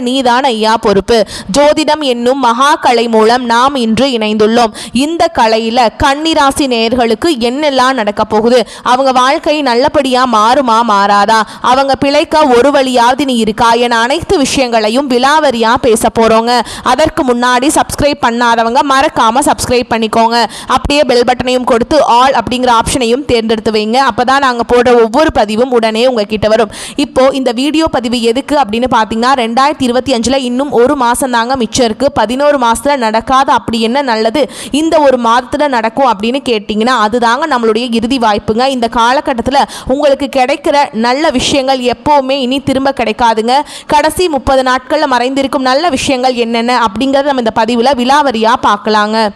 நீதான் ஐயா பொறுப்பு. ஜோதிடம் என்னும் மகா கலை மூலம் நாம் இன்று இணைந்துள்ளோம். இந்த கலையில கன்னிராசி நேயர்களுக்கு என்னெல்லாம் நடக்க போகுது? அவங்க வாழ்க்கை நல்லபடியா மாறுமா மாறாதா? அவங்க பிழைக்க ஒரு வழியாவது நீ இருக்கா? என அனைத்து விஷயங்களையும் விலாவரியா பேச போறோங்க. அதற்கு முன்னாடி சப்ஸ்கிரைப் பண்ணாதவங்க மறக்காம சப்ஸ்கிரைப் பண்ணிக்கோங்க. அப்படியே பெல் பட்டனையும் கொடுத்து ஆல் அப்படிங்கிற ஆப்ஷனையும் தேர்ந்தெடுத்து வைங்க. அப்பதான் நாங்க போடுற ஒவ்வொரு பதிவும் உடனே உங்ககிட்ட வரும். இப்போ இந்த வீடியோ பதிவு எதுக்கு அப்படின்னு பாத்தீங்கன்னா ரெண்டாயிரத்தி இருபத்தி அஞ்சில் இன்னும் ஒரு மாதம் தாங்க மிச்சம் இருக்குது பதினோரு மாதத்தில் நடக்காத. அப்படி என்ன நல்லது? இந்த ஒரு மாதத்தில் நடக்கும் அப்படின்னு கேட்டிங்கன்னா அதுதாங்க நம்மளுடைய இறுதி வாய்ப்புங்க. இந்த காலகட்டத்தில் உங்களுக்கு கிடைக்கிற நல்ல விஷயங்கள் எப்போவுமே இனி திரும்ப கிடைக்காதுங்க. கடைசி முப்பது நாட்களில் மறைந்திருக்கும் நல்ல விஷயங்கள் என்னென்ன அப்படிங்கிறத நம்ம இந்த பதிவில் விலாவரியாக பார்க்கலாங்க.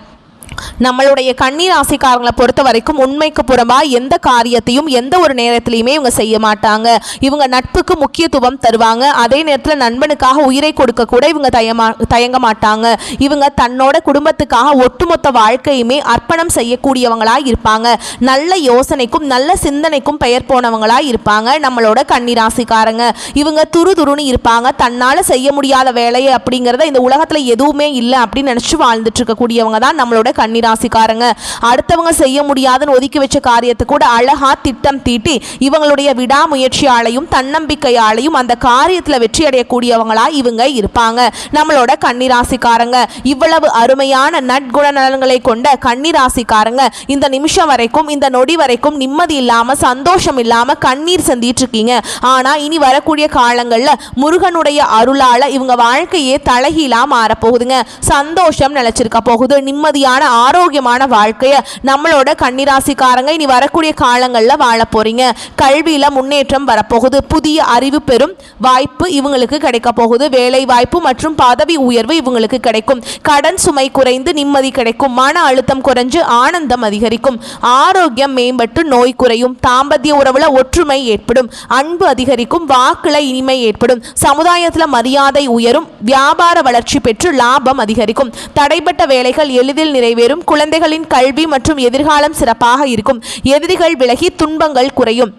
நம்மளுடைய கண்ணீர் ராசிக்காரங்களை பொறுத்த வரைக்கும் உண்மைக்கு புறமா எந்த காரியத்தையும் எந்த ஒரு நேரத்திலையுமே இவங்க செய்ய மாட்டாங்க. இவங்க நட்புக்கு முக்கியத்துவம் தருவாங்க. அதே நேரத்தில் நண்பனுக்காக உயிரை கொடுக்க கூட இவங்க தயமா தயங்க மாட்டாங்க. இவங்க தன்னோட குடும்பத்துக்காக ஒட்டுமொத்த வாழ்க்கையுமே அர்ப்பணம் செய்யக்கூடியவங்களாக இருப்பாங்க. நல்ல யோசனைக்கும் நல்ல சிந்தனைக்கும் பெயர் போனவங்களாக இருப்பாங்க நம்மளோட கன்னிராசிக்காரங்க இவங்க துரு துருன்னு இருப்பாங்க. தன்னால் செய்ய முடியாத வேலையை அப்படிங்கிறத இந்த உலகத்தில் எதுவுமே இல்லை அப்படின்னு நினச்சி வாழ்ந்துட்டு இருக்கக்கூடியவங்க தான் நம்மளோட கன்னிராசிக்காரங்க. அடுத்தவங்க செய்ய முடியாதுன்னு ஒதுக்கி வச்ச காரியத்தை கூட அழகா திட்டம் தீட்டி இவங்களுடைய விடாமுயற்சியாலையும் தன்னம்பிக்கையாலையும் அந்த காரியத்தில் வெற்றி அடையக்கூடியவங்களா இவங்க இருப்பாங்க. நம்மளோட கன்னிராசிக்காரங்க. இவ்வளவு அருமையான நட்குண நலன்களை கொண்ட கன்னிராசிக்காரங்க. இந்த நிமிஷம் வரைக்கும் இந்த நொடி வரைக்கும் நிம்மதி இல்லாம சந்தோஷம் இல்லாம கண்ணீர் சந்திட்டு இருக்கீங்க. ஆனா இனி வரக்கூடிய காலங்கள்ல முருகனுடைய அருளால இவங்க வாழ்க்கையே தலைகீழா மாறப்போகுதுங்க. சந்தோஷம் நிலைச்சிருக்க போகுது. நிம்மதியான ஆரோக்கியமான வாழ்க்கையை நம்மளோட கன்னிராசிக்காரங்க இனி வரக்கூடிய காலங்களில் வாழ போறீங்க. கல்வியில முன்னேற்றம் வரப்போகுது. புதிய அறிவு பெறும் வாய்ப்பு இவங்களுக்கு கிடைக்க போகுது. வேலை வாய்ப்பு மற்றும் பதவி உயர்வு இவங்களுக்கு கிடைக்கும். கடன் சுமை குறைந்து நிம்மதி கிடைக்கும். மன அழுத்தம் குறைஞ்சு ஆனந்தம் அதிகரிக்கும். ஆரோக்கியம் மேம்பட்டு நோய் குறையும். தாம்பத்திய உறவுல ஒற்றுமை ஏற்படும். அன்பு அதிகரிக்கும். வாக்குல இனிமை ஏற்படும். சமுதாயத்துல மரியாதை உயரும். வியாபார வளர்ச்சி பெற்று லாபம் அதிகரிக்கும். தடைப்பட்ட வேலைகள் எளிதில் நிறைவேறும் குழந்தைகளின் கல்வி மற்றும் எதிர்காலம் சிறப்பாக இருக்கும். எதிரிகள் விலகி துன்பங்கள் குறையும்.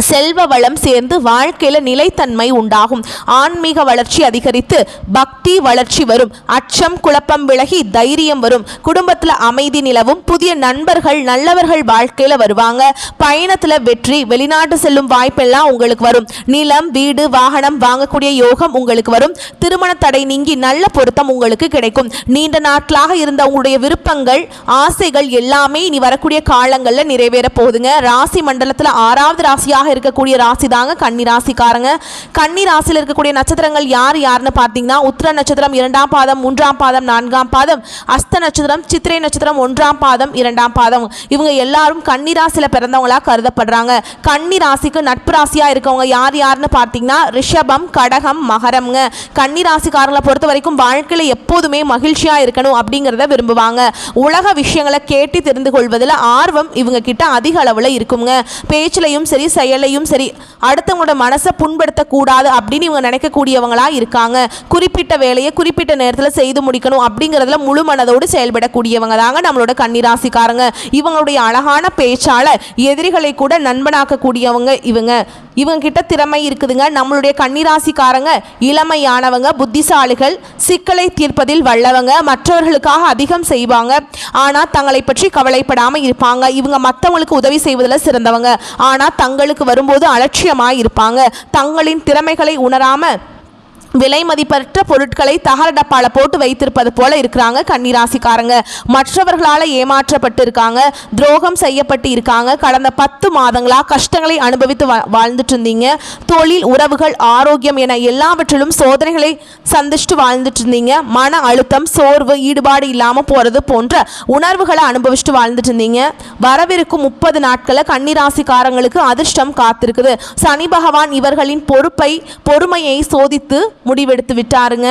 செல்வ வளம் சேர்ந்து வாழ்க்கையில் நிலைத்தன்மை உண்டாகும். ஆன்மீக வளர்ச்சி அதிகரித்து பக்தி வளர்ச்சி வரும். அச்சம் குழப்பம் விலகி தைரியம் வரும். குடும்பத்தில் அமைதி நிலவும். புதிய நண்பர்கள் நல்லவர்கள் வாழ்க்கையில் வருவாங்க. பயணத்தில் வெற்றி வெளிநாட்டு செல்லும் வாய்ப்பெல்லாம் உங்களுக்கு வரும். நிலம் வீடு வாகனம் வாங்கக்கூடிய யோகம் உங்களுக்கு வரும். திருமண தடை நீங்கி நல்ல பொருத்தம் உங்களுக்கு கிடைக்கும். நீண்ட நாட்களாக இருந்த உங்களுடைய விருப்பங்கள் ஆசைகள் எல்லாமே இனி வரக்கூடிய காலங்களில் நிறைவேற போகுதுங்க. ராசி மண்டலத்தில் ஆறாவது ராசியாக இருக்கக்கூடிய ராசி தாங்க கன்னி ராசிக்காரங்க. கன்னி ராசியில் இருக்கக்கூடிய நட்சத்திரங்கள் யார் யாருன்னு பார்த்தீங்கன்னா உத்திர நட்சத்திரம் இரண்டாம் பாதம் மூன்றாம் பாதம் நான்காம் பாதம் அஸ்த நட்சத்திரம் சித்திரை நட்சத்திரம் ஒன்றாம் பாதம் இரண்டாம் பாதம். இவங்க எல்லாரும் கன்னி ராசியில் பிறந்தவங்களா கருதப்படுறாங்க. கன்னி ராசிக்கு நட்பு ராசியா இருக்கவங்க யார் யாருன்னு பார்த்தீங்கன்னா ரிஷபம் கடகம் மகரம்ங்க. கன்னி ராசிக்காரங்களை பொறுத்த வரைக்கும் வாழ்க்கையில் எப்போதுமே மகிழ்ச்சியா இருக்கணும் அப்படிங்கிறத விரும்புவாங்க. உலக விஷயங்களை கேட்டு தெரிந்து கொள்வதில் ஆர்வம் இவங்க கிட்ட அதிக அளவில் இருக்குங்க. பேச்சிலையும் சரி செயல் செயலையும் சரி அடுத்தவங்களோட மனசை புண்படுத்தக்கூடாது அப்படின்னு இவங்க நினைக்கக்கூடியவங்களாக இருக்காங்க. குறிப்பிட்ட வேலையை குறிப்பிட்ட நேரத்தில் செய்து முடிக்கணும் அப்படிங்கிறதுல முழு மனதோடு செயல்படக்கூடியவங்க தாங்க நம்மளோட கன்னிராசிக்காரங்க. இவங்களுடைய அழகான பேச்சால் எதிரிகளை கூட நண்பனாக்கக்கூடியவங்க இவங்க. இவங்க கிட்ட திறமை இருக்குதுங்க. நம்மளுடைய கன்னிராசிக்காரங்க இளமையானவங்க புத்திசாலிகள் சிக்கலை தீர்ப்பதில் வல்லவங்க மற்றவர்களுக்காக அதிகம் செய்வாங்க. ஆனால் தங்களை பற்றி கவலைப்படாமல் இருப்பாங்க. இவங்க மற்றவங்களுக்கு உதவி செய்வதில் சிறந்தவங்க. ஆனால் தங்களுக்கு வரும்போது அலட்சியமாக இருப்பாங்க தங்களின் திறமைகளை உணராமல் விலை மதிப்பற்ற பொருட்களை தகர டப்பால போட்டு வைத்திருப்பது போல இருக்கிறாங்க கன்னிராசிக்காரங்க. மற்றவர்களால் ஏமாற்றப்பட்டு இருக்காங்க துரோகம் செய்யப்பட்டு இருக்காங்க. கடந்த பத்து மாதங்களா கஷ்டங்களை அனுபவித்து வா- வாழ்ந்துட்டு இருந்தீங்க. தொழில் உறவுகள் ஆரோக்கியம் என எல்லாவற்றிலும் சோதனைகளை சந்திச்சுட்டு வாழ்ந்துட்டு இருந்தீங்க. மன அழுத்தம் சோர்வு ஈடுபாடு இல்லாமல் போகிறது போன்ற உணர்வுகளை அனுபவிச்சுட்டு வாழ்ந்துட்டு இருந்தீங்க. வரவிருக்கும் முப்பது நாட்களை கன்னிராசிக்காரங்களுக்கு அதிர்ஷ்டம் காத்திருக்குது. சனி பகவான் இவர்களின் பொறுப்பை பொறுமையை சோதித்து முடிவெடுத்து விட்டாருங்க.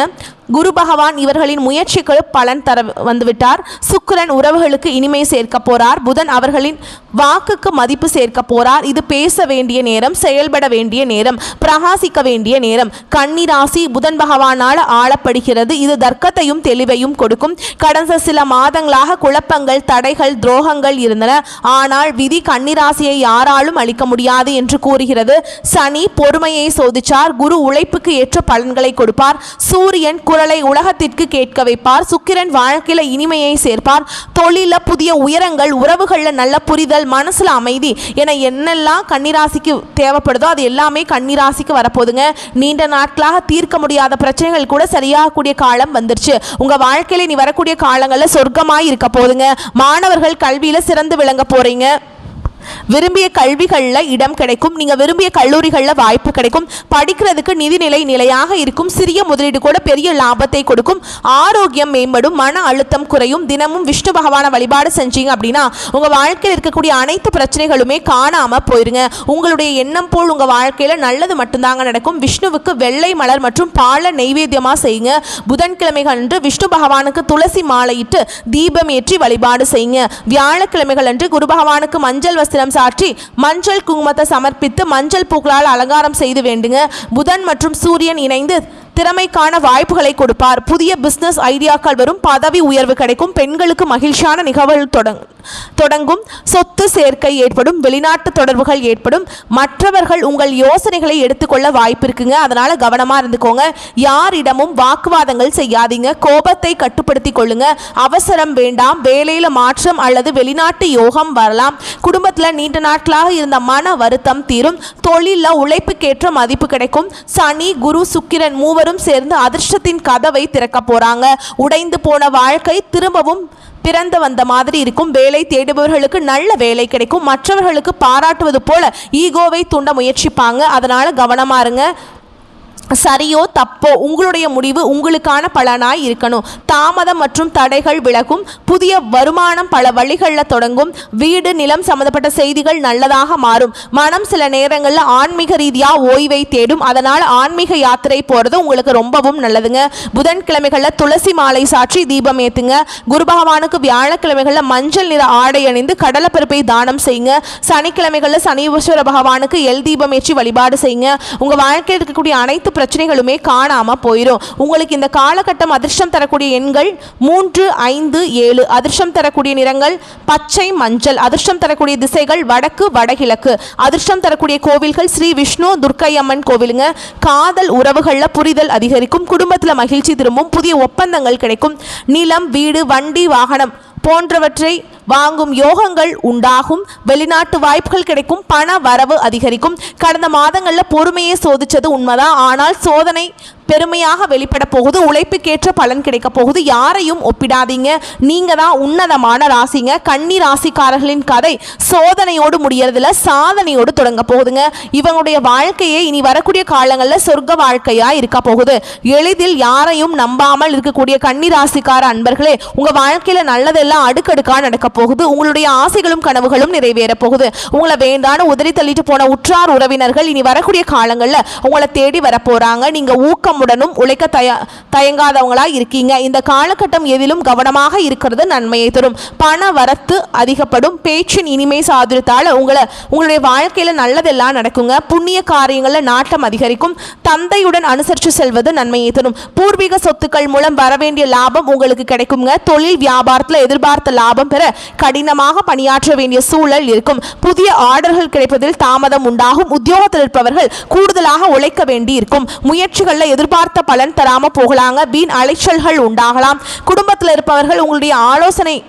குரு பகவான் இவர்களின் முயற்சிக்கு பலன் தர வந்துவிட்டார். சுக்கிரன் உறவுகளுக்கு இனிமை சேர்க்க போறார். புதன் அவர்களின் வாக்குக்கு மதிப்பு சேர்க்க போறார். இது பேச வேண்டிய நேரம் செயல்பட வேண்டிய நேரம் பிரகாசிக்க வேண்டிய நேரம். கன்னிராசி புதன் பகவானால் ஆளப்படுகிறது. இது தர்க்கத்தையும் தெளிவையும் கொடுக்கும். கடந்த சில மாதங்களாக குழப்பங்கள் தடைகள் துரோகங்கள் இருந்தன. ஆனால் விதி கன்னிராசியை யாராலும் அளிக்க முடியாது என்று கூறுகிறது. சனி பொறுமையை சோதிச்சார். குரு உழைப்புக்கு ஏற்ற பலன்களை கொடுப்பார். சூரியன் குரலை உலகத்திற்கு கேட்க வைப்பார். சுக்கிரன் வாழ்க்கையில இனிமையை சேர்ப்பார். தொழில புதிய உயரங்கள் உறவுகளில் நல்ல புரிதல் மனசுல அமைதி என என்னெல்லாம் கன்னிராசிக்கு தேவைப்படுதோ அது எல்லாமே கன்னிராசிக்கு வரப்போதுங்க நீண்ட நாட்களாக தீர்க்க முடியாத பிரச்சனைகள் கூட சரியாகக்கூடிய காலம் வந்துருச்சு. உங்க வாழ்க்கையில நீ வரக்கூடிய காலங்களில் சொர்க்கமாய் இருக்க போதுங்க மாணவர்கள் கல்வியில சிறந்து விளங்க போறீங்க. விரும்பிய கல்விகளில் இடம் கிடைக்கும். நீங்கள் விரும்பிய கல்லூரிகளில் வாய்ப்பு கிடைக்கும். படிக்கிறதுக்கு நிதிநிலை நிலையாக இருக்கும். சிறிய முதலீடு கூட பெரிய லாபத்தை கொடுக்கும். ஆரோக்கியம் மேம்படும். மன அழுத்தம் குறையும். தினமும் விஷ்ணு பகவான வழிபாடு செஞ்சீங்க அப்படின்னா உங்கள் வாழ்க்கையில் இருக்கக்கூடிய அனைத்து பிரச்சனைகளுமே காணாமல் போயிருங்க. உங்களுடைய எண்ணம் போல் உங்கள் வாழ்க்கையில் நல்லது மட்டும்தாங்க நடக்கும். விஷ்ணுவுக்கு வெள்ளை மலர் மற்றும் பால நெய்வேத்தியமாக செய்யுங்க. புதன்கிழமைகள் அன்று விஷ்ணு பகவானுக்கு துளசி மாலையிட்டு தீபம் ஏற்றி வழிபாடு செய்யுங்க. வியாழக்கிழமைகள் அன்று குரு பகவானுக்கு மஞ்சள் வஸ்திரம் சாற்றி மஞ்சள் குங்குமத்தை சமர்ப்பித்து மஞ்சள் பூக்களால் அலங்காரம் செய்து வேண்டுங்க. புதன் மற்றும் சூரியன் இணைந்து திறமைக்கான வாய்ப்புகளை கொடுப்பார். புதிய பிசினஸ் ஐடியாக்கள் வரும். பதவி உயர்வு கிடைக்கும். பெண்களுக்கு மகிழ்ச்சியான நிகழ்வுகள் தொடங்கும். சொத்து சேர்க்கை ஏற்படும். வெளிநாட்டு தொடர்புகள் ஏற்படும். மற்றவர்கள் உங்கள் யோசனைகளை எடுத்துக்கொள்ள வாய்ப்பு இருக்குங்க. அதனால கவனமா இருந்துக்கோங்க. யாரிடமும் வாக்குவாதங்கள் செய்யாதீங்க. கோபத்தை கட்டுப்படுத்திக் கொள்ளுங்க. அவசரம் வேண்டாம். வேலையில மாற்றம் அல்லது வெளிநாட்டு யோகம் வரலாம். குடும்பத்தில் நீண்ட நாட்களாக இருந்த மன வருத்தம் தீரும். தொழிலில் உழைப்புக்கேற்ற மதிப்பு கிடைக்கும். சனி குரு சுக்கிரன் மூவரும் சேர்ந்து அதிர்ஷ்டத்தின் கதவை திறக்க போறாங்க. உடைந்து போன வாழ்க்கை திரும்பவும் பிறந்து வந்த மாதிரி இருக்கும். வேலை தேடுபவர்களுக்கு நல்ல வேலை கிடைக்கும். மற்றவர்களுக்கு பாராட்டுவது போல ஈகோவை தூண்ட முயற்சிப்பாங்க. அதனால கவனமா இருங்க. சரியோ தப்போ உங்களுடைய முடிவு உங்களுக்கான பலனாய் இருக்கணும். தாமதம் மற்றும் தடைகள் விலகும். புதிய வருமானம் பல வழிகளில் தொடங்கும். வீடு நிலம் சம்மந்தப்பட்ட செய்திகள் நல்லதாக மாறும். மனம் சில நேரங்களில் ஆன்மீக ரீதியாக ஓய்வை தேடும். அதனால் ஆன்மீக யாத்திரை போகிறது உங்களுக்கு ரொம்பவும் நல்லதுங்க. புதன்கிழமைகளில் துளசி மாலை சாற்றி தீபம் ஏற்றுங்க குரு பகவானுக்கு வியாழக்கிழமைகளில் மஞ்சள் நிற ஆடை அணிந்து கடலப்பருப்பை தானம் செய்யுங்க. சனிக்கிழமைகளில் சனீஸ்வர பகவானுக்கு எல் தீபம் ஏற்றி வழிபாடு செய்யுங்க. உங்கள் வாழ்க்கையில் இருக்கக்கூடிய அனைத்து பிரச்சனைகளுமே காணாம போயிடும் உங்களுக்கு இந்த காலகட்டம் அதிர்ஷ்டம் தரக்கூடிய எண்கள் மூன்று ஐந்து ஏழு. அதிர்ஷ்டம் தரக்கூடிய நிறங்கள் பச்சை மஞ்சள். அதிர்ஷ்டம் தரக்கூடிய திசைகள் வடக்கு வடகிழக்கு. அதிர்ஷ்டம் தரக்கூடிய கோவில்கள் ஸ்ரீ விஷ்ணு துர்க்கை அம்மன் கோவிலுங்க. காதல் உறவுகளில் புரிதல் அதிகரிக்கும். குடும்பத்தில் மகிழ்ச்சி திரும்பும். புதிய ஒப்பந்தங்கள் கிடைக்கும். நிலம் வீடு வண்டி வாகனம் போன்றவற்றை வாங்கும் யோகங்கள் உண்டாகும். வெளிநாட்டு வாய்ப்புகள் கிடைக்கும். பண வரவு அதிகரிக்கும். கடந்த மாதங்களில் பொறுமையை சோதிச்சது உண்மைதான். ஆனால் சோதனை பெருமையாக வெளிப்பட போகுது. உழைப்புக்கேற்ற பலன் கிடைக்க போகுது. யாரையும் ஒப்பிடாதீங்க. நீங்க தான் உன்னதமான ராசிங்க. கன்னி ராசிக்காரர்களின் கதை சோதனையோடு முடியறதுல சாதனையோடு தொடங்க போகுதுங்க. இவங்களுடைய வாழ்க்கையே இனி வரக்கூடிய காலங்களில் சொர்க்க வாழ்க்கையா இருக்க போகுது. எளிதில் யாரையும் நம்பாமல் இருக்கக்கூடிய கன்னி ராசிக்கார அன்பர்களே உங்க வாழ்க்கையில நல்லதெல்லாம் அடுக்கடுக்கா நடக்க போகுது. உங்களுடைய ஆசைகளும் கனவுகளும் நிறைவேற போகுது உங்களை வேண்டான உதறி தள்ளிட்டு போன உற்றார் உறவினர்கள் இனி வரக்கூடிய காலங்களில் உங்களை தேடி வர போறாங்க நீங்க ஊக்கமுடனும் உழைக்க தய தயங்காதவங்களா இருக்கீங்க. இந்த காலகட்டம் எதிலும் கவனமாக இருக்கிறது நன்மையை தரும். பண வரத்து அதிகப்படும். பேச்சின் இனிமை சாதுரியத்தால் உங்களை உங்களுடைய வாழ்க்கையில நல்லதெல்லாம் நடக்குங்க. புண்ணிய காரியங்களில் நாட்டம் அதிகரிக்கும். தந்தையுடன் அனுசரித்து செல்வது நன்மையை தரும். பூர்வீக சொத்துக்கள் மூலம் வரவேண்டிய லாபம் உங்களுக்கு கிடைக்குங்க. தொழில் வியாபாரத்தில் எதிர்பார்த்த லாபம் பெற கடினமாக பணியாற்ற வேண்டிய சூழல் இருக்கும். புதிய ஆர்டர்கள் கிடைப்பதில் தாமதம் உண்டாகும். உத்தியோகத்தில் இருப்பவர்கள் கூடுதலாக உழைக்க வேண்டி இருக்கும் முயற்சிகளில் எதிர்பார்த்த பலன் தராம போகலாங்க. வீண் அலைச்சல்கள் உண்டாகலாம். குடும்பத்தில் இருப்பவர்கள் உங்களுடைய ஆலோசனை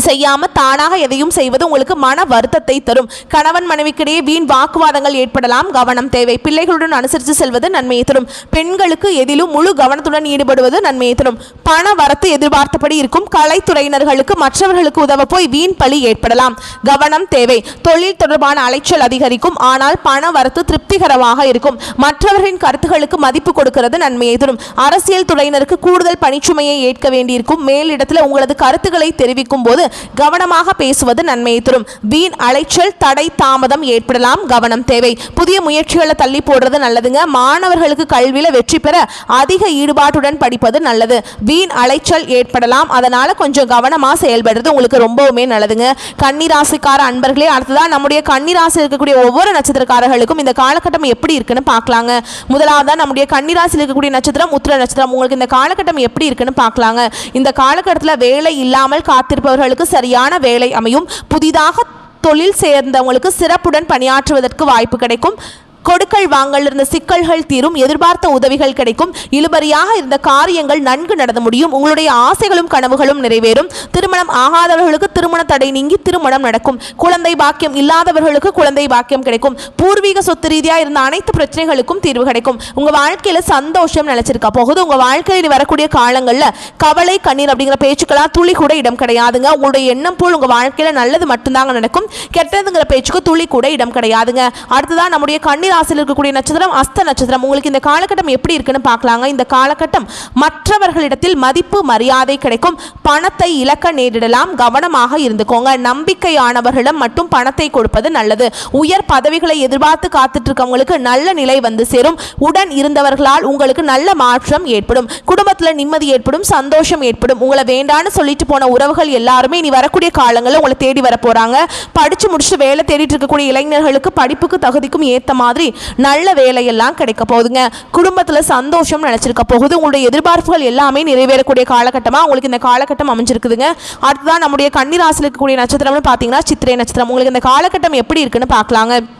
செய்யாம தானாக எதையும் செய்வது உங்களுக்கு மன வருத்தத்தை தரும். கணவன் மனைவிக்கிடையே வீண் வாக்குவாதங்கள் ஏற்படலாம். கவனம் தேவை. பிள்ளைகளுடன் அனுசரித்து செல்வது நன்மையை தரும். பெண்களுக்கு எதிலும் முழு கவனத்துடன் ஈடுபடுவது நன்மையை தரும். பண வரத்து எதிர்பார்த்தபடி இருக்கும். கலைத்துறையினர்களுக்கு மற்றவர்களுக்கு உதவ போய் வீண் பழி ஏற்படலாம். கவனம் தேவை. தொழில் தொடர்பான அலைச்சல் அதிகரிக்கும். ஆனால் பண வரத்து திருப்திகரமாக இருக்கும். மற்றவர்களின் கருத்துகளுக்கு மதிப்பு கொடுக்கிறது நன்மையை தரும். அரசியல் துறையினருக்கு கூடுதல் பணிச்சுமையை ஏற்க வேண்டியிருக்கும். மேலிடத்தில் உங்களது கருத்துக்களை தெரிவிக்கும் போது கவனமாக பேசுவது நன்மையை தரும். வீண் அலைச்சல் தடை தாமதம் ஏற்படலாம். கவனம் தேவை. புதிய முயற்சிகளை தள்ளி போடுறது நல்லதுங்க. மாணவர்களுக்கு கல்வியில வெற்றி பெற அதிக ஈடுபாட்டுடன் படிப்பது நல்லது. வீண் அலைச்சல் ஏற்படலாம். அதனால கொஞ்சம் கவனமா செயல்படுறது உங்களுக்கு ரொம்பவுமே நல்லதுங்க. கன்னிராசிக்கார அன்பர்களே அடுத்ததான் நம்முடைய கன்னிராசியில் இருக்கக்கூடிய ஒவ்வொரு நட்சத்திரக்காரர்களுக்கும் இந்த காலகட்டம் எப்படி இருக்குன்னு பார்க்கலாங்க. முதலாவதா நம்முடைய கன்னிராசியில் இருக்கக்கூடிய நட்சத்திரம் உத்திர நட்சத்திரம். உங்களுக்கு இந்த காலகட்டம் எப்படி இருக்குன்னு பார்க்கலாங்க. இந்த காலகட்டத்தில் வேலை இல்லாமல் காத்திருப்பவர்கள் காத்திருப்பவர்களுக்கு சரியான வேலை அமையும். புதிதாக தொழில் சேர்ந்தவங்களுக்கு சிறப்புடன் பணியாற்றுவதற்கு வாய்ப்பு கிடைக்கும். கொடுக்கல் வாங்கல் இருந்த சிக்கல்கள் தீரும் எதிர்பார்த்த உதவிகள் கிடைக்கும். இழுபறியாக இருந்த காரியங்கள் நன்கு நடந்து முடியும். உங்களுடைய ஆசைகளும் கனவுகளும் நிறைவேறும். திருமணம் ஆகாதவர்களுக்கு திருமண தடை நீங்கி திருமணம் நடக்கும். குழந்தை பாக்கியம் இல்லாதவர்களுக்கு குழந்தை பாக்கியம் கிடைக்கும். பூர்வீக சொத்து ரீதியாக இருந்த அனைத்து பிரச்சனைகளுக்கும் தீர்வு கிடைக்கும். உங்க வாழ்க்கையில சந்தோஷம் நினைச்சிருக்கா போகுது. உங்க வாழ்க்கையில் வரக்கூடிய காலங்களில் கவலை கண்ணீர் அப்படிங்கிற பேச்சுக்கெல்லாம் துளி கூட இடம் கிடையாதுங்க. உங்களுடைய எண்ணம் போல் உங்க வாழ்க்கையில நல்லது மட்டும்தாங்க நடக்கும். கெட்டதுங்கிற பேச்சுக்கு துளி கூட இடம் கிடையாதுங்க. அடுத்ததான் நம்முடைய கண்ணீர் ராசியில் இருக்கக்கூடிய நட்சத்திரம் அஸ்த நட்சத்திரம். உங்களுக்கு இந்த காலகட்டம் எப்படி இருக்குன்னு பார்க்கலாங்க. இந்த காலகட்டம் மற்றவர்களிடத்தில் மதிப்பு மரியாதை கிடைக்கும். பணத்தை இழக்க நேரிடலாம். கவனமாக இருந்துக்கோங்க. நம்பிக்கையானவர்களிடம் மட்டும் பணத்தை கொடுப்பது நல்லது. உயர் பதவிகளை எதிர்பார்த்து காத்துட்டு இருக்கவங்களுக்கு நல்ல நிலை வந்து சேரும். உடன் இருந்தவர்களால் உங்களுக்கு நல்ல மாற்றம் ஏற்படும். குடும்பத்தில் நிம்மதி ஏற்படும். சந்தோஷம் ஏற்படும். உங்களை வேண்டான்னு சொல்லிட்டு போன உறவுகள் எல்லாருமே இனி வரக்கூடிய காலங்களில் உங்களை தேடி வர போறாங்க படிச்சு முடிச்சு வேலை தேடிட்டு இருக்கக்கூடிய இளைஞர்களுக்கு படிப்புக்கு தகுதிக்கும் ஏற்ற மாதிரி நல்ல வேலையெல்லாம் கிடைக்க போகுதுங்க. குடும்பத்தில் சந்தோஷம் நினச்சிருக்க போகுது. உங்களுடைய எதிர்பார்ப்புகள் எல்லாமே நிறைவேறக்கூடிய காலகட்டமாக உங்களுக்கு இந்த காலகட்டம் அமைஞ்சிருக்குதுங்க. அடுத்ததான் நம்முடைய கன்னிராசியில் இருக்கக்கூடிய நட்சத்திரம்னு பார்த்தீங்கன்னா சித்திரை நட்சத்திரம். உங்களுக்கு இந்த காலகட்டம் எப்படி இருக்குன்னு பார்க்கலாங்க.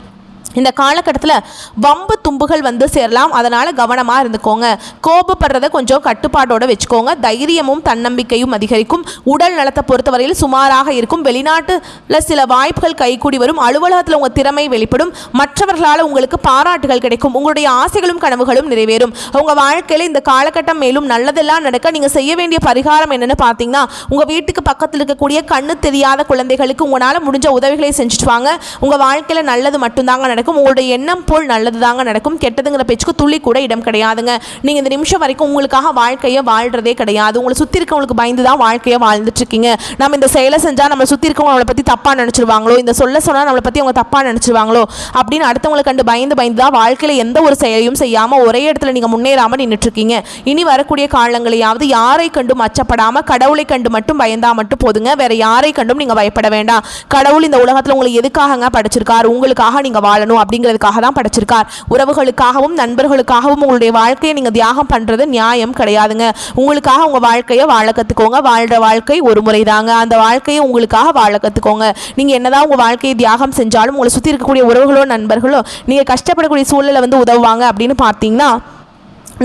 இந்த காலகட்டத்தில் வம்பு தும்புகள் வந்து சேரலாம். அதனால் கவனமாக இருந்துக்கோங்க. கோபப்படுறத கொஞ்சம் கட்டுப்பாட்டோடு வச்சுக்கோங்க. தைரியமும் தன்னம்பிக்கையும் அதிகரிக்கும். உடல் நலத்தை பொறுத்தவரையில் சுமாராக இருக்கும். வெளிநாட்டில் சில வாய்ப்புகள் கைகூடி வரும். அலுவலகத்தில் உங்கள் திறமை வெளிப்படும். மற்றவர்களால் உங்களுக்கு பாராட்டுகள் கிடைக்கும். உங்களுடைய ஆசைகளும் கனவுகளும் நிறைவேறும். உங்கள் வாழ்க்கையில் இந்த காலகட்டம் மேலும் நல்லதெல்லாம் நடக்க நீங்கள் செய்ய வேண்டிய பரிகாரம் என்னென்னு பார்த்தீங்கன்னா உங்கள் வீட்டுக்கு பக்கத்தில் இருக்கக்கூடிய கண்ணு தெரியாத குழந்தைகளுக்கு உங்களால் முடிஞ்ச உதவிகளை செஞ்சுட்டு வாங்க. உங்கள் வாழ்க்கையில் நல்லது மட்டும்தாங்க நடக்கும். உங்களுடைய எண்ணம் போல் நல்லது தாங்க நடக்கும். கெட்டதுங்கிற பேச்சுக்கு துளி கூட இடம் கிடையாதுங்க. நீங்கள் இந்த நிமிஷம் வரைக்கும் உங்களுக்காக வாழ்க்கையை வாழ்றதே கிடையாது. உங்களை சுற்றி இருக்கவங்களுக்கு பயந்து தான் வாழ்க்கையை வாழ்ந்துட்டு இருக்கீங்க நம்ம இந்த செயலை செஞ்சால் நம்மளை சுற்றி இருக்கவங்க நம்மளை பற்றி தப்பாக நினச்சிருவாங்களோ இந்த சொல்ல சொன்னால் நம்மளை பற்றி அவங்க தப்பாக நினச்சிருவாங்களோ அப்படின்னு அடுத்தவங்களை கண்டு பயந்து பயந்து தான் வாழ்க்கையில் எந்த ஒரு செயலையும் செய்யாமல் ஒரே இடத்துல நீங்கள் முன்னேறாமல் நின்றுட்டுருக்கீங்க இனி வரக்கூடிய காலங்களையாவது யாரை கண்டும் அச்சப்படாமல் கடவுளை கண்டு மட்டும் பயந்தால் மட்டும் போதுங்க. வேறு யாரை கண்டும் நீங்கள் பயப்பட வேண்டாம். கடவுள் இந்த உலகத்தில் உங்களை எதுக்காகங்க படைச்சிருக்கார்? உங்களுக்காக நீங்கள் வாழணும். அப்படிங்கிறதுக்காக தான் படைச்சிருக்கார். உறவுகளுக்காகவும் நண்பர்களுக்காகவும் உங்களுடைய வாழ்க்கையை நீங்கள் தியாகம் பண்ணுறது நியாயம் கிடையாதுங்க. உங்களுக்காக உங்கள் வாழ்க்கையை வாழ கற்றுக்கோங்க வாழ்கிற வாழ்க்கை ஒரு முறை தாங்க அந்த வாழ்க்கையை உங்களுக்காக வாழ கற்றுக்கோங்க நீங்கள் என்னதான் உங்கள் வாழ்க்கையை தியாகம் செஞ்சாலும் உங்களை சுற்றி இருக்கக்கூடிய உறவுகளோ நண்பர்களோ நீங்கள் கஷ்டப்படக்கூடிய சூழலை வந்து உதவுவாங்க அப்படின்னு பார்த்தீங்கன்னா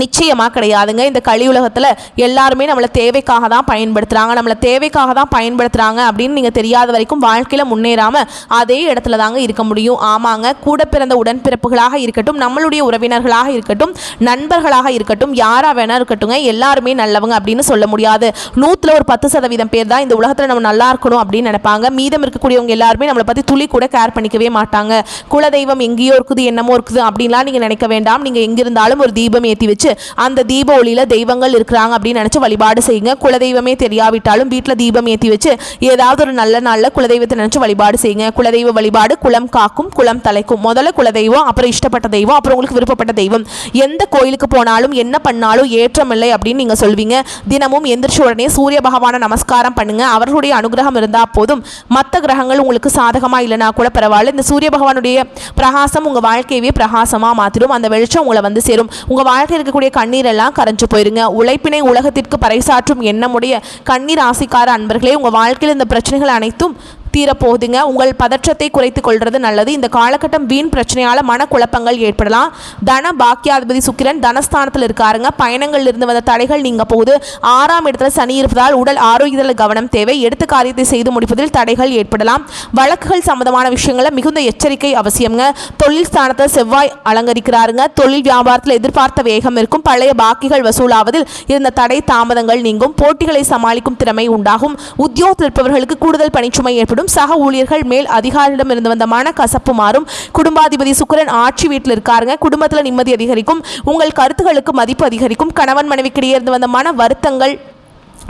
நிச்சயமாக கிடையாதுங்க. இந்த கலியுலகத்தில் எல்லாருமே நம்மளை தேவைக்காக தான் பயன்படுத்துகிறாங்க நம்மளை தேவைக்காக தான் பயன்படுத்துகிறாங்க அப்படின்னு நீங்கள் தெரியாத வரைக்கும் வாழ்க்கையில் முன்னேறாமல் அதே இடத்துல தாங்க இருக்க முடியும். ஆமாங்க கூட பிறந்த உடன்பிறப்புகளாக இருக்கட்டும் நம்மளுடைய உறவினர்களாக இருக்கட்டும் நண்பர்களாக இருக்கட்டும் யாராக வேணா இருக்கட்டும்ங்க எல்லாருமே நல்லவங்க அப்படின்னு சொல்ல முடியாது. நூற்றில் ஒரு பத்து சதவீதம் பேர் தான் இந்த உலகத்தில் நம்ம நல்லா இருக்கணும் அப்படின்னு நினைப்பாங்க. மீதம் இருக்கக்கூடியவங்க எல்லாருமே நம்மளை பற்றி துளி கூட கேர் பண்ணிக்கவே மாட்டாங்க. குலதெய்வம் எங்கேயோ இருக்குது என்னமோ இருக்குது அப்படின்லாம் நீங்கள் நினைக்க வேண்டாம். நீங்கள் எங்கிருந்தாலும் ஒரு தீபம் ஏற்றி வச்சு அந்த தீப ஒளியில தெய்வங்கள் இருக்கிறாங்க அப்படின்னு நினச்சி வழிபாடு செய்யுங்க. குலதெய்வமே தெரியாவிட்டாலும் வீட்டில் தீபம் ஏற்றி வச்சு ஏதாவது ஒரு நல்ல நாளில் குலதெய்வத்தை நினச்சி வழிபாடு செய்யுங்க. குலதெய்வ வழிபாடு குலம் காக்கும் குளம் தலைக்கும். முதல்ல குலதெய்வம் அப்புறம் இஷ்டப்பட்ட தெய்வம் அப்புறம் உங்களுக்கு விருப்பப்பட்ட தெய்வம். எந்த கோயிலுக்கு போனாலும் என்ன பண்ணாலும் ஏற்றம் இல்லை அப்படின்னு நீங்கள் சொல்வீங்க. தினமும் எந்திரிச்ச உடனே சூரிய பகவானை நமஸ்காரம் பண்ணுங்க. அவர்களுடைய அனுகிரகம் இருந்தால் போதும். மற்ற கிரகங்கள் உங்களுக்கு சாதகமாக இல்லைனா கூட பரவாயில்ல. இந்த சூரிய பகவானுடைய பிரகாசம் உங்கள் வாழ்க்கையவே பிரகாசமாக மாற்றிடும் அந்த வெளிச்சம் உங்களை வந்து சேரும். உங்கள் வாழ்க்கையில் இருக்கக்கூடிய கண்ணீரெல்லாம் கரைஞ்சு போயிருங்க. உழைப்பினை உலகத்திற்கு பறைசாற்றும் எண்ணமுடைய கண்ணீர் ஆசிக்கார அன்பர்களே உங்கள் வாழ்க்கையில் இந்த பிரச்சனைகள் அனைத்தும் தீரப்போகுதுங்க. உங்கள் பதற்றத்தை குறைத்துக் கொள்வது நல்லது. இந்த காலகட்டம் வீண் பிரச்சனையால் மனக்குழப்பங்கள் ஏற்படலாம். தன பாக்கியாதிபதி சுக்கிரன் தனஸ்தானத்தில் இருக்காருங்க. பயணங்கள் இருந்து வந்த தடைகள் நீங்க போகுது. ஆறாம் இடத்துல சனி இருப்பதால் உடல் ஆரோக்கியத்தில் கவனம் தேவை. எடுத்த காரியத்தை செய்து முடிப்பதில் தடைகள் ஏற்படலாம். வழக்குகள் சம்பந்தமான விஷயங்களை மிகுந்த எச்சரிக்கை அவசியம்ங்க. தொழில் ஸ்தானத்தை செவ்வாய் அலங்கரிக்கிறாருங்க. தொழில் வியாபாரத்தில் எதிர்பார்த்த வேகம் இருக்கும். பழைய பாக்கிகள் வசூலாவதில் இருந்த தடை தாமதங்கள் நீங்கும். போட்டிகளை சமாளிக்கும் திறமை உண்டாகும். உத்தியோகத்தில் இருப்பவர்களுக்கு கூடுதல் பணிச்சுமை ஏற்படும். சக ஊழியர்கள் மேல் அதிகாரியிடம் இருந்து வந்த மனக்கசப்பு மாறும் குடும்பாதிபதி சுக்கிரன் ஆட்சி வீட்டில் இருக்காருங்க. குடும்பத்தில் நிம்மதி அதிகரிக்கும். உங்கள் கருத்துகளுக்கு மதிப்பு அதிகரிக்கும். கணவன் மனைவிக்கிடையே இருந்து வந்த மன வருத்தங்கள்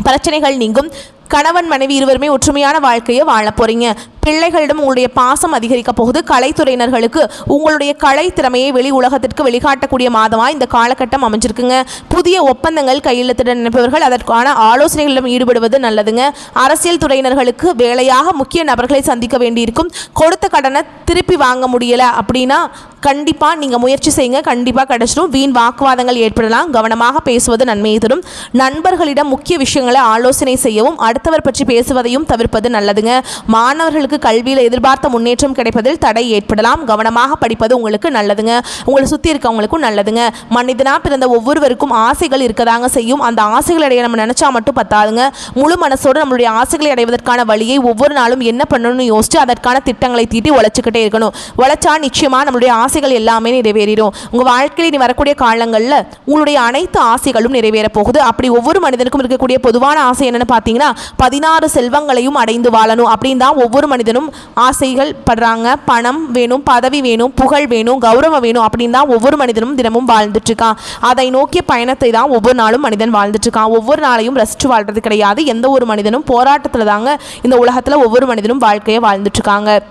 பிரச்சனைகள் நீங்கும். கணவன் மனைவி இருவருமே ஒற்றுமையான வாழ்க்கையை வாழ போறீங்க. பிள்ளைகளிடம் உங்களுடைய பாசம் அதிகரிக்க போகுது. கலைத்துறையினர்களுக்கு உங்களுடைய கலை திறமையை வெளி உலகத்திற்கு வெளிக்காட்டக்கூடிய மாதமாக இந்த காலகட்டம் அமைஞ்சிருக்குங்க. புதிய ஒப்பந்தங்கள் கையெழுத்திட நினைப்பவர்கள் அதற்கான ஆலோசனைகளிலும் ஈடுபடுவது நல்லதுங்க. அரசியல் துறையினர்களுக்கு வேலையாக முக்கிய நபர்களை சந்திக்க வேண்டியிருக்கும். கொடுத்த கடனை திருப்பி வாங்க முடியல அப்படின்னா கண்டிப்பாக நீங்கள் முயற்சி செய்யுங்க. கண்டிப்பாக கிடைச்சிடும் வீண் வாக்குவாதங்கள் ஏற்படலாம். கவனமாக பேசுவது நன்மையை தரும். நண்பர்களிடம் முக்கிய விஷயங்களை ஆலோசனை செய்யவும் அடுத்தவர் பற்றி பேசுவதையும் தவிர்ப்பது நல்லதுங்க. மாணவர்களுக்கு கல்வியில் எதிர்பார்த்த முன்னேற்றம் கிடைப்பதில் தடை ஏற்படலாம். கவனமாக படிப்பது உங்களுக்கு நல்லதுங்க. உங்களை சுற்றி இருக்கவங்களுக்கும் நல்லதுங்க. மனிதனாக பிறந்த ஒவ்வொருவருக்கும் ஆசைகள் இருக்கதாங்க செய்யும். அந்த ஆசைகளை அடைய நம்ம நினச்சா மட்டும் பத்தாதுங்க. முழு மனசோடு நம்மளுடைய ஆசைகளை அடைவதற்கான வழியை ஒவ்வொரு நாளும் என்ன பண்ணணும்னு யோசிச்சு அதற்கான திட்டங்களை தீட்டி உழைச்சிக்கிட்டே இருக்கணும். உழைச்சா நிச்சயமாக நம்மளுடைய ஆசைகள் எல்லாமே நிறைவேறிடும். உங்கள் வாழ்க்கையில் இனி வரக்கூடிய காலங்களில் உங்களுடைய அனைத்து ஆசைகளும் நிறைவேற போகுது. அப்படி ஒவ்வொரு மனிதனுக்கும் இருக்கக்கூடிய பொதுவான ஆசை என்னென்னு பார்த்தீங்கன்னா பதினாறு செல்வங்களையும் அடைந்து வாழணும். அப்படின்னு தான் ஒவ்வொரு மனிதனும் ஆசைகள் படுறாங்க. பணம் வேணும் பதவி வேணும் புகழ் வேணும் கௌரவம் வேணும் அப்படின்னு தான் ஒவ்வொரு மனிதனும் தினமும் வாழ்ந்துட்டு இருக்கான். அதை நோக்கிய பயணத்தை தான் ஒவ்வொரு நாளும் மனிதன் வாழ்ந்துட்டு இருக்கான். ஒவ்வொரு நாளையும் ரசித்து வாழ்றது கிடையாது. எந்த ஒரு மனிதனும் போராட்டத்தில் தாங்க இந்த உலகத்தில் ஒவ்வொரு மனிதனும் வாழ்க்கையை வாழ்ந்துட்டு இருக்காங்க.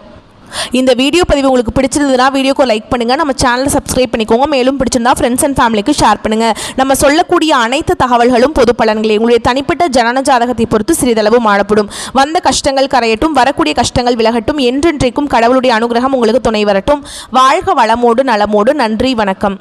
இந்த வீடியோ பதிவு உங்களுக்கு பிடிச்சிருந்ததுன்னா வீடியோக்கு லைக் பண்ணுங்கள் நம்ம சேனலை சப்ஸ்கிரைப் பண்ணிக்கோங்க. மேலும் பிடிச்சிருந்தா ஃப்ரெண்ட்ஸ் அண்ட் ஃபேமிலிக்கு ஷேர் பண்ணுங்கள் நம்ம சொல்லக்கூடிய அனைத்து தகவல்களும் பொது பலன்களே. உங்களுடைய தனிப்பட்ட ஜனன ஜாதகத்தை பொறுத்து சிறிதளவு மாறப்படும் வந்த கஷ்டங்கள் கரையட்டும் வரக்கூடிய கஷ்டங்கள் விலகட்டும் என்றென்றைக்கும் கடவுளுடைய அனுகிரகம் உங்களுக்கு துணை வரட்டும். வாழ்க வளமோடு நலமோடு. நன்றி வணக்கம்.